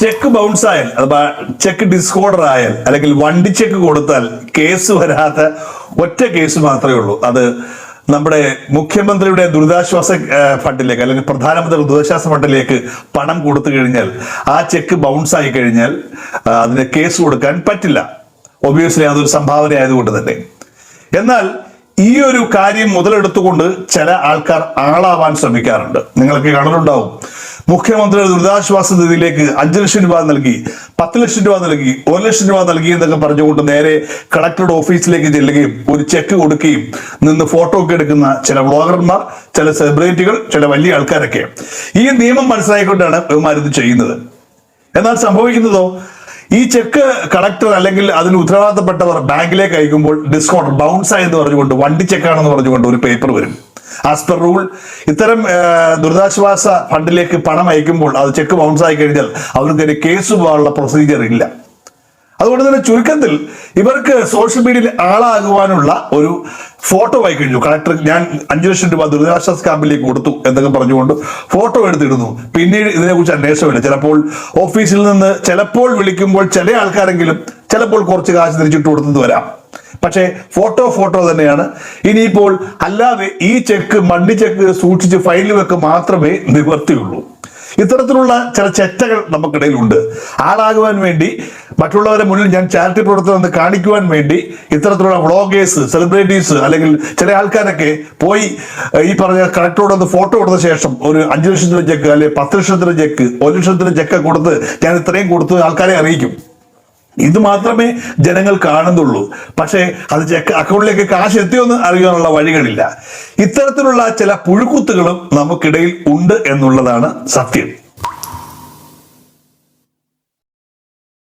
Cheque bounce ആയാൽ അഥവാ check ഡിസ്കോർഡർ ആയാൽ അല്ലെങ്കിൽ വണ്ടി ചെക്ക് കൊടുത്താൽ കേസ് വരാത്ത ഒറ്റ കേസ് മാത്രമേ ഉള്ളൂ. അത് നമ്മുടെ മുഖ്യമന്ത്രിയുടെ ദുരിതാശ്വാസ ഫണ്ടിലേക്ക് അല്ലെങ്കിൽ പ്രധാനമന്ത്രി ദുരിതാശ്വാസ ഫണ്ടിലേക്ക് പണം കൊടുത്തു കഴിഞ്ഞാൽ ആ ചെക്ക് ബൗൺസ് ആയി കഴിഞ്ഞാൽ അതിന് കേസ് കൊടുക്കാൻ പറ്റില്ല. ഒബിയസ്ലി അതൊരു സംഭാവന ആയതുകൊണ്ട് തന്നെ. എന്നാൽ ഈ ഒരു കാര്യം മുതലെടുത്തുകൊണ്ട് ചില ആൾക്കാർ ആളാവാൻ ശ്രമിക്കാറുണ്ട്. നിങ്ങൾക്ക് കാണലുണ്ടാവും മുഖ്യമന്ത്രിയുടെ ദുരിതാശ്വാസ നിധിയിലേക്ക് അഞ്ചു ലക്ഷം രൂപ നൽകി പത്ത് ലക്ഷം രൂപ നൽകി ഒരു ലക്ഷം രൂപ നൽകി എന്നൊക്കെ പറഞ്ഞുകൊണ്ട് നേരെ കളക്ടറുടെ ഓഫീസിലേക്ക് ചെല്ലുകയും ഒരു ചെക്ക് കൊടുക്കുകയും നിന്ന് ഫോട്ടോ ഒക്കെ എടുക്കുന്ന ചില വ്ളോഗർമാർ ചില സെലിബ്രിറ്റികൾ ചില വലിയ ആൾക്കാരൊക്കെ. ഈ നിയമം മനസ്സിലായിക്കൊണ്ടാണ് ഇവന്മാരിത് ചെയ്യുന്നത്. എന്നാൽ സംഭവിക്കുന്നതോ? ഈ ചെക്ക് കളക്ടർ അല്ലെങ്കിൽ അതിന് ഉത്തരവാദിത്തപ്പെട്ടവർ ബാങ്കിലേക്ക് അയക്കുമ്പോൾ ഡിസ്കൗണ്ട് ബൗൺസ് ആയി എന്ന് പറഞ്ഞുകൊണ്ട് വണ്ടി ചെക്കാണെന്ന് പറഞ്ഞുകൊണ്ട് ഒരു പേപ്പർ വരും. ആസ് പെർ റൂൾ ഇത്തരം ദുരിതാശ്വാസ ഫണ്ടിലേക്ക് പണം അയക്കുമ്പോൾ അത് ചെക്ക് ബൗൺസ് ആയി കഴിഞ്ഞാൽ അവർക്ക് കേസ് പോകാനുള്ള പ്രൊസീജിയർ ഇല്ല. അതുകൊണ്ട് തന്നെ ചുരുക്കത്തിൽ ഇവർക്ക് സോഷ്യൽ മീഡിയയിൽ ആളാകുവാനുള്ള ഒരു ഫോട്ടോ ആയി കഴിഞ്ഞു. കളക്ടർ ഞാൻ അഞ്ചു ലക്ഷം രൂപ ദുരിതാശ്വാസ ക്യാമ്പിലേക്ക് കൊടുത്തു എന്നൊക്കെ പറഞ്ഞുകൊണ്ട് ഫോട്ടോ എടുത്തിടുന്നു പിന്നീട് ഇതിനെക്കുറിച്ച് അന്വേഷണമില്ല. ചിലപ്പോൾ ഓഫീസിൽ നിന്ന് ചിലപ്പോൾ വിളിക്കുമ്പോൾ ചില ആൾക്കാരെങ്കിലും ചിലപ്പോൾ കുറച്ച് കാശ് തിരിച്ചിട്ട് കൊടുത്തത് വരാം. പക്ഷേ ഫോട്ടോ ഫോട്ടോ തന്നെയാണ്. ഇനിയിപ്പോൾ അല്ലാതെ ഈ ചെക്ക് മണ്ടി ചെക്ക് സൂക്ഷിച്ച് ഫയലിൽ വെക്ക് മാത്രമേ നിവർത്തിയുള്ളൂ. ഇത്തരത്തിലുള്ള ചില ചെറ്റകൾ നമുക്കിടയിലുണ്ട്. ആളാകുവാൻ വേണ്ടി മറ്റുള്ളവരെ മുന്നിൽ ഞാൻ ചാരിറ്റി പ്രവർത്തനം എന്ന് കാണിക്കുവാൻ വേണ്ടി ഇത്തരത്തിലുള്ള വ്ളോഗേഴ്സ് സെലിബ്രിറ്റീസ് അല്ലെങ്കിൽ ചില ആൾക്കാരൊക്കെ പോയി ഈ പറഞ്ഞ കളക്ടറോട് ഒന്ന് ഫോട്ടോ കൊടുത്ത ശേഷം ഒരു അഞ്ചു ലക്ഷത്തിന് ചെക്ക് അല്ലെങ്കിൽ പത്ത് ലക്ഷത്തിന് ചെക്ക് ഒരു ലക്ഷത്തിന് ചെക്ക് കൊടുത്ത് ഞാൻ ഇത്രയും കൊടുത്ത് ആൾക്കാരെ അറിയിക്കും. ഇത് മാത്രമേ ജനങ്ങൾ കാണുന്നുള്ളൂ. പക്ഷേ അത് അക്കൗണ്ടിലേക്ക് കാശ് എത്തിയോന്ന് അറിയാനുള്ള വഴികളില്ല. ഇത്തരത്തിലുള്ള ചില പുഴുക്കുത്തുകളും നമുക്കിടയിൽ ഉണ്ട് എന്നുള്ളതാണ് സത്യം.